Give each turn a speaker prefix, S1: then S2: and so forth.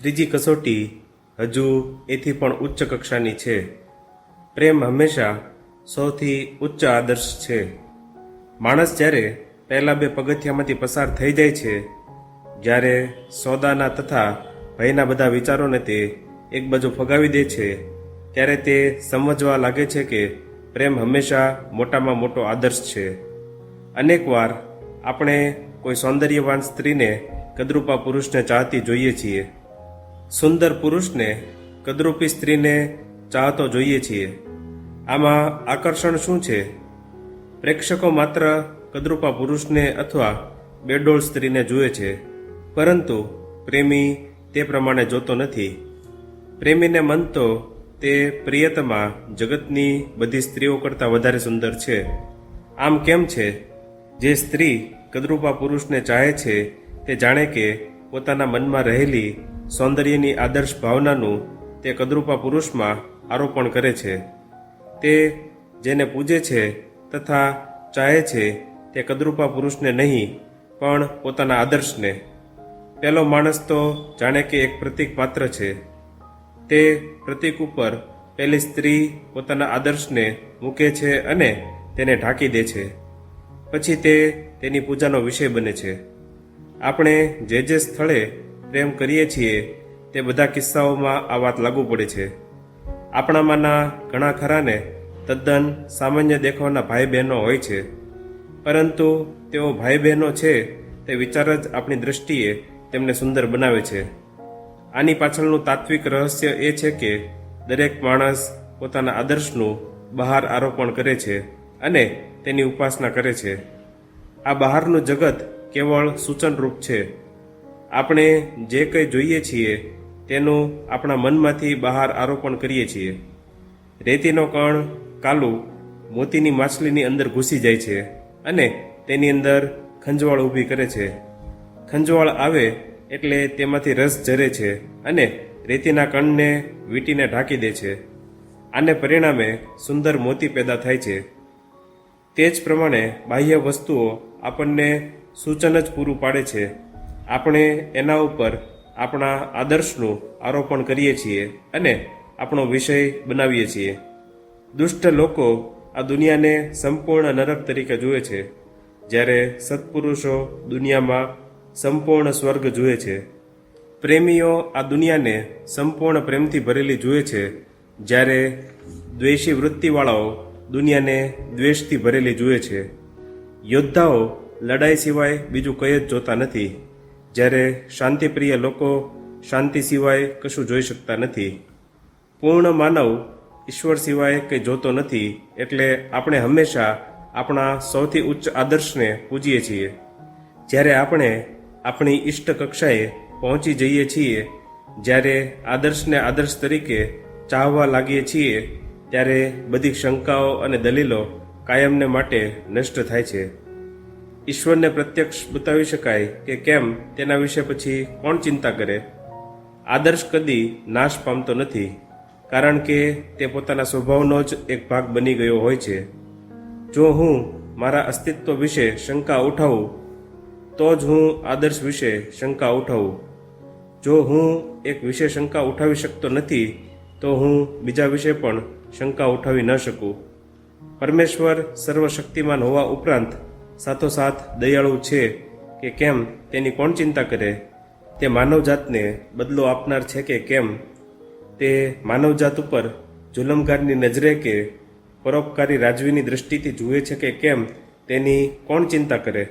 S1: ત્રીજી કસોટી હજુ એથી પણ ઉચ્ચ કક્ષાની છે. પ્રેમ હંમેશા સૌથી ઉચ્ચ આદર્શ છે. માણસ જ્યારે પહેલાં બે પગથિયામાંથી પસાર થઈ જાય છે, જ્યારે સોદાના તથા ભયના બધા વિચારોને તે એક બાજુ ફગાવી દે છે, ત્યારે તે સમજવા લાગે છે કે પ્રેમ હંમેશા મોટામાં મોટો આદર્શ છે. અનેકવાર આપણે કોઈ સૌંદર્યવાન સ્ત્રીને કદરૂપા પુરુષને ચાહતી જોઈએ છીએ. સુંદર પુરુષને, કદરૂપી સ્ત્રીને ચાહતો જોઈએ છીએ. આમાં આકર્ષણ શું છે? પ્રેક્ષકો માત્ર કદરૂપા પુરુષને અથવા બેડોળ સ્ત્રીને જુએ છે, પરંતુ પ્રેમી તે પ્રમાણે જોતો નથી. પ્રેમીને મન તો તે પ્રિયતમાં જગતની બધી સ્ત્રીઓ કરતાં વધારે સુંદર છે. આમ કેમ છે? જે સ્ત્રી કદરૂપા પુરુષને ચાહે છે, તે જાણે કે પોતાના મનમાં રહેલી સૌંદર્યની આદર્શ ભાવનાનું તે કદરૂપા પુરુષમાં આરોપણ કરે છે. તે જેને પૂજે છે તથા ચાહે છે તે કદરૂપા પુરુષને નહીં, પણ પોતાના આદર્શને. પહેલો માણસ તો જાણે કે એક પ્રતીક માત્ર છે. તે પ્રતીક ઉપર પહેલી સ્ત્રી પોતાના આદર્શને મૂકે છે અને તેને ઢાંકી દે છે. પછી તે તેની પૂજાનો વિષય બને છે. આપણે જે જે સ્થળે પ્રેમ કરીએ છીએ, તે બધા કિસ્સાઓમાં આ વાત લાગુ પડે છે. આપણામાંના ઘણા ખરાને તદ્દન સામાન્ય દેખાવના ભાઈ બહેનો હોય છે. પરંતુ તેઓ ભાઈ બહેનો છે, તે વિચાર જ આપણી દ્રષ્ટિએ તેમને સુંદર બનાવે છે. આની પાછળનું તાત્વિક રહસ્ય એ છે કે, દરેક માણસ પોતાના આદર્શનું બહાર આરોપણ કરે છે અને તેની ઉપાસના કરે છે. આ બહારનું જગત કેવળ સૂચનરૂપ છે. આપણે જે કંઈ જોઈએ છીએ, તેનું આપણા મનમાંથી બહાર આરોપણ કરીએ છીએ. રેતીનો કણ કાલું મોતીની માછલીની અંદર ઘૂસી જાય છે અને તેની અંદર ખંજવાળ ઊભી કરે છે. ખંજવાળ આવે એટલે તેમાંથી રસ ઝરે છે અને રેતીના કણને વીંટીને ઢાંકી દે છે. આને પરિણામે સુંદર મોતી પેદા થાય છે. તે જ પ્રમાણે બાહ્ય વસ્તુઓ આપણને સૂચન જ પૂરું પાડે છે. આપણે એના ઉપર આપણા આદર્શનું આરોપણ કરીએ છીએ અને આપણો વિષય બનાવીએ છીએ. દુષ્ટ લોકો આ દુનિયાને સંપૂર્ણ નરક તરીકે જુએ છે, જ્યારે સત્પુરુષો દુનિયામાં સંપૂર્ણ સ્વર્ગ જુએ છે. પ્રેમીઓ આ દુનિયાને સંપૂર્ણ પ્રેમથી ભરેલી જુએ છે, જ્યારે દ્વેષી વૃત્તિવાળાઓ દુનિયાને દ્વેષથી ભરેલી જુએ છે. યોદ્ધાઓ લડાઈ સિવાય બીજું કંઈ જ જોતા નથી. જ્યારે શાંતિપ્રિય લોકો શાંતિ સિવાય કશું જોઈ શકતા નથી. પૂર્ણ માનવ ઈશ્વર સિવાય કંઈ જોતો નથી, એટલે આપણે હંમેશા આપણા સૌથી ઉચ્ચ આદર્શને પૂજીએ છીએ. જ્યારે આપણે આપણી ઈષ્ટ કક્ષાએ પહોંચી જઈએ છીએ, જ્યારે આદર્શને આદર્શ તરીકે ચાહવા લાગીએ છીએ, ત્યારે બધી શંકાઓ અને દલીલો કાયમને માટે નષ્ટ થાય છે. ઈશ્વરને પ્રત્યક્ષ બતાવી શકાય કે કેમ તેના વિશે પછી કોણ ચિંતા કરે? આદર્શ કદી નાશ પામતો નથી, કારણ કે તે પોતાના સ્વભાવનો જ એક ભાગ બની ગયો હોય છે. જો હું મારા અસ્તિત્વ વિશે શંકા ઉઠાવું, તો જ હું આદર્શ વિશે શંકા ઉઠાવું. જો હું એક વિશે શંકા ઉઠાવી શકતો નથી, તો હું બીજા વિશે પણ શંકા ઉઠાવી ન શકું. પરમેશ્વર સર્વશક્તિમાન હોવા ઉપરાંત સાથોસાથ દયાળુ છે કે કેમ તેની કોણ ચિંતા કરે? તે માનવજાતને બદલો આપનાર છે કે કેમ? તે માનવજાત ઉપર જુલમગારની નજરે કે પરોપકારી રાજવીની દૃષ્ટિથી જુએ છે કે કેમ તેની કોણ ચિંતા કરે?